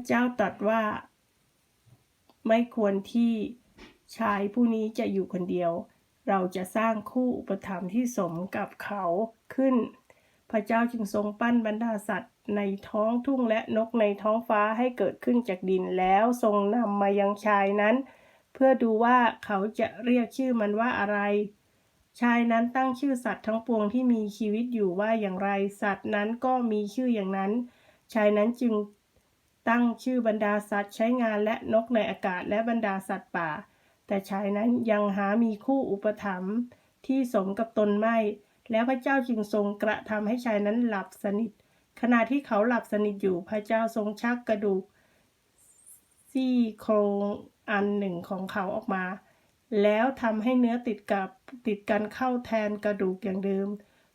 ระเจ้าตรัสว่า ไม่ควรที่ชายผู้นี้จะอยู่คนเดียว เราจะสร้างคู่อุปถัมภ์ที่สมกับเขาขึ้น พระเจ้าจึงทรงปั้นบรรดาสัตว์ในท้องทุ่งและนกในท้องฟ้าให้เกิดขึ้นจากดินแล้วทรงนำมายังชายนั้น เพื่อดูว่าเขาจะเรียกชื่อมันว่าอะไร ชายนั้นตั้งชื่อสัตว์ทั้งปวงที่มีชีวิตอยู่ว่าอย่างไร สัตว์นั้นก็มีชื่ออย่างนั้น ชายนั้นจึง ตั้งชื่อบรรดาสัตว์ใช้งานและนกในอากาศและบรรดาสัตว์ป่า แต่ชายนั้นยังหามีคู่อุปถัมภ์ที่สมกับตนไม่ แล้วพระเจ้าจึงทรงกระทำให้ชายนั้นหลับสนิท ขณะที่เขาหลับสนิทอยู่พระเจ้าทรงชักกระดูกซี่โครงอันหนึ่งของเขาออกมา แล้วทำให้เนื้อติดกับติดกันเข้าแทนกระดูกอย่างเดิม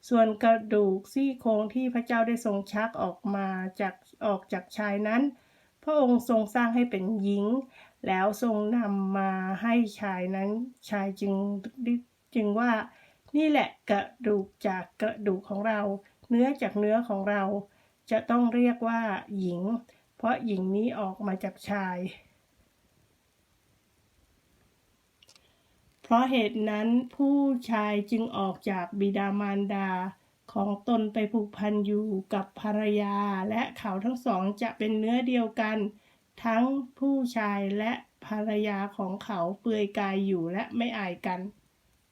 ส่วนกระดูกซี่โครงที่พระเจ้าได้ทรงชักออกมาจากออกจากชายนั้น พระองค์ทรงสร้างให้เป็นหญิง แล้วทรงนำมาให้ชายนั้น ชายจึงจึงว่า นี่แหละกระดูกจากกระดูกของเรา เนื้อจากเนื้อของเรา จะต้องเรียกว่าหญิง เพราะหญิงนี้ออกมาจากชาย เพราะเหตุนั้นผู้ชายจึงออกจากบิดามารดาของตนไปผูกพันอยู่กับภรรยา และเขาทั้งสองจะเป็นเนื้อเดียวกัน ทั้งผู้ชายและภรรยาของเขาเปลือยกายอยู่และไม่อายกัน